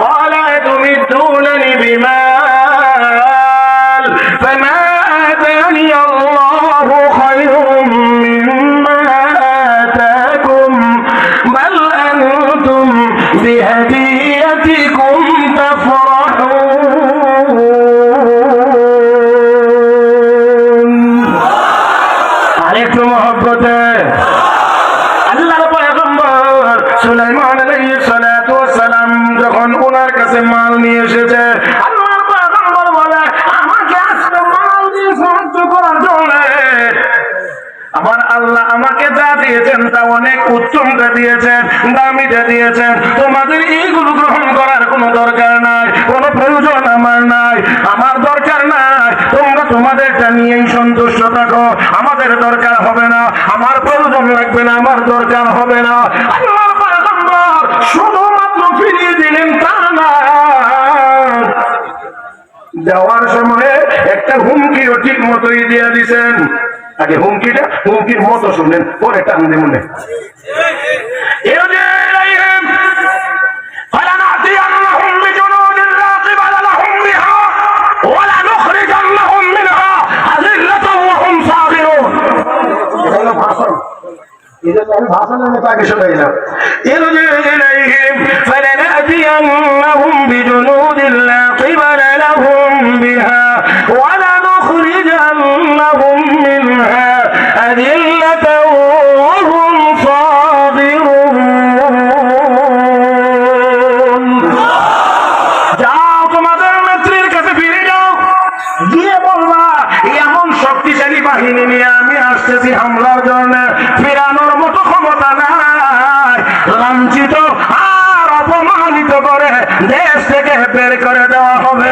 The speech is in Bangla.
قال أتمدونني بمال فما آتاني الله خير مما آتاكم بل أنتم بهديتكم تفرحون. عليكم محبته الله رب يا سليمان عليه আমার আল্লাহ আমাকে যা দিয়েছেন তা অনেক উত্তমটা দিয়েছেন দামিটা দিয়েছেন। তোমাদের এইগুলো গ্রহণ করার কোনো দরকার নাই, কোনো প্রয়োজন আমার নাই। আমার দরকার নাই, তোমরা তোমাদেরটা নিয়েই সন্তুষ্ট থাকো। আমাদের দরকার হবে না, আমার প্রয়োজন লাগবে না, আমার দরকার হবে না। শুধুমাত্র ফিরিয়ে দিলেন তা না। যাওয়ার সময় একটা হুমকিও ঠিক মতোই দিয়ে দিছেন। আগে হুমকিটা হুমকির মতো শুনলেন পরে টান দিয়ে মনে ভাষণ। আমি তাকে শুনে এর যে বাহিনী নিয়ে আমি আসতেছি হামলার জন্য। ফেরানোর মতো ক্ষমতা নাই। লাঞ্ছিত আর অপমানিত করে দেশ থেকে বের করে দেওয়া হবে।